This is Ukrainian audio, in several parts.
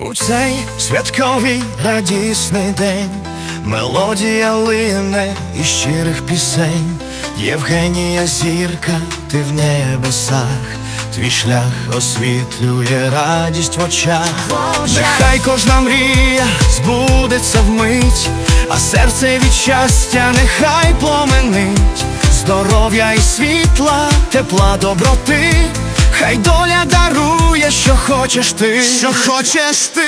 У цей святковий радісний день мелодія лине із щирих пісень. Євгенія зірка, ти в небесах, твій шлях освітлює радість в очах. Нехай кожна мрія збудеться вмить, а серце від щастя нехай пломенить, здоров'я і світла, тепла доброти. Хай доля дарує, що хочеш ти, що хочеш ти.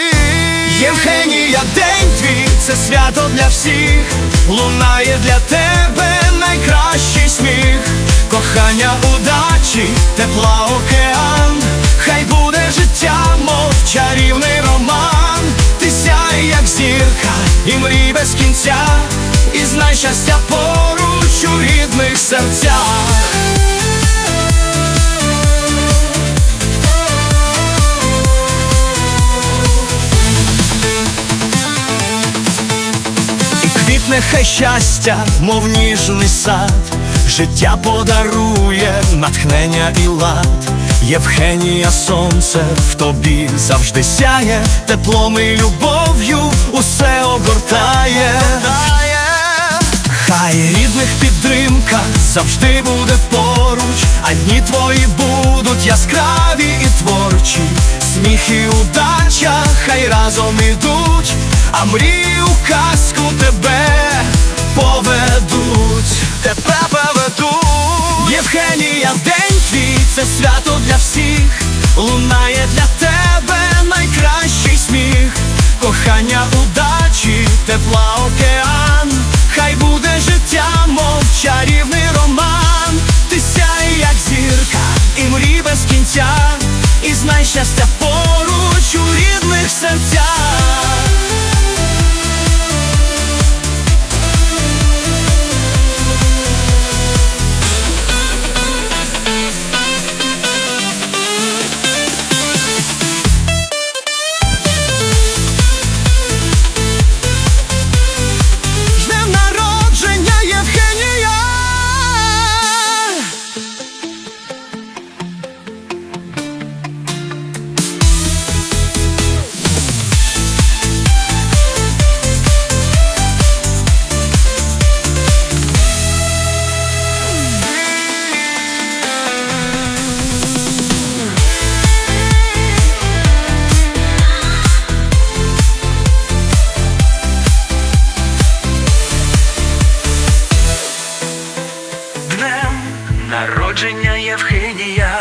Євгенія, день твій, це свято для всіх, лунає для тебе найкращий сміх, кохання, удачі, тепла океан, хай буде життя, мов чарівний роман, ти сяй, як зірка, і мрій без кінця, і знай щастя поруч І квітне хай щастя, мов ніжний сад, життя подарує натхнення і лад. Євгенія, сонце в тобі завжди сяє, теплом і любов'ю усе огортає. Хай рідних підтримка завжди буде поруч, а дні твої будуть яскраві і творчі, сміх і удача, хай разом ідуть, а мрії у казку тебе поведуть, тебе поведуть. Євгенія, день твій, це свято для всіх, лунає для тебе найкращий сміх, кохання удачі, тепла океан, хай буде життя, мов чарівний роман, ти сяй, як зірка, і мрій без кінця, і знай щастя поруч у рідних серцях. народження Євгенія.